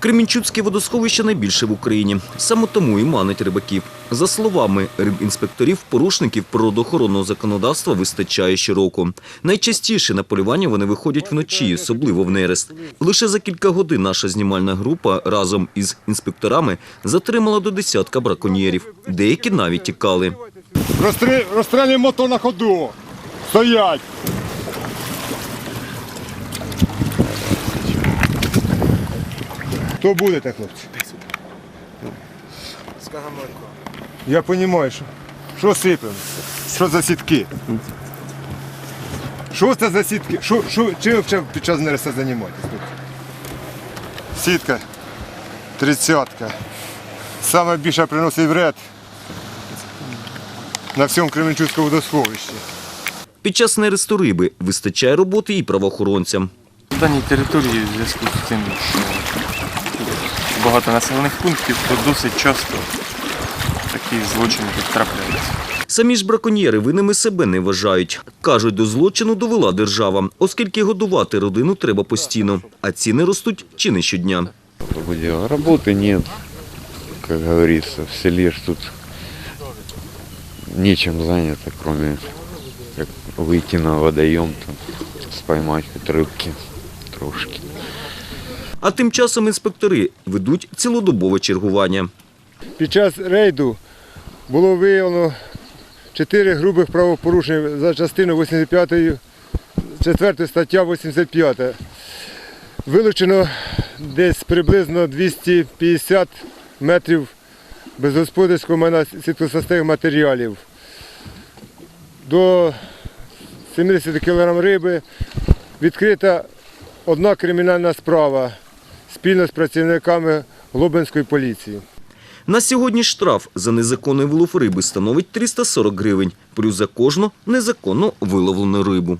Кремінчуцьке водосховище найбільше в Україні. Саме тому і манить рибаків. За словами рибінспекторів, порушників природоохоронного законодавства вистачає щороку. Найчастіше на полювання вони виходять вночі, особливо в нерест. Лише за кілька годин наша знімальна група разом із інспекторами затримала до десятка браконьєрів. Деякі навіть тікали. Розстрі... Розстрілюй мотор на ходу. Стоять. Хто будете, хлопці? Я розумію, що, що сипемо? Що за сітки? Що це за сітки? Що, що, чим ви взагалі під час нереста займаєтесь? Сітка, тридцятка. Саме більше приносить вред на всьому Кременчуцькому водосховищі. Під час нересту риби вистачає роботи і правоохоронцям. В даній території в зв'язку з тим, що багато населених пунктів, то досить часто такі злочини тут трапляються. Самі ж браконьєри винними себе не вважають. Кажуть, до злочину довела держава, оскільки годувати родину треба постійно, а ціни ростуть чи не щодня. Такое дело. Работы нет, как говорится, в селе ж тут нечем занято, кроме как выйти на водоем, там, споймать хоть рыбки, трошки. А тим часом інспектори ведуть цілодобове чергування. Під час рейду було виявлено 4 грубих правопорушення за частиною 85 4 стаття 85. Вилучено десь приблизно 250 метрів безгосподарського майна сільськогосподарських матеріалів. До 70 кг риби відкрита одна кримінальна справа спільно з працівниками Лубенської поліції. На сьогодні штраф за незаконний вилов риби становить 340 гривень, плюс за кожну незаконно виловлену рибу.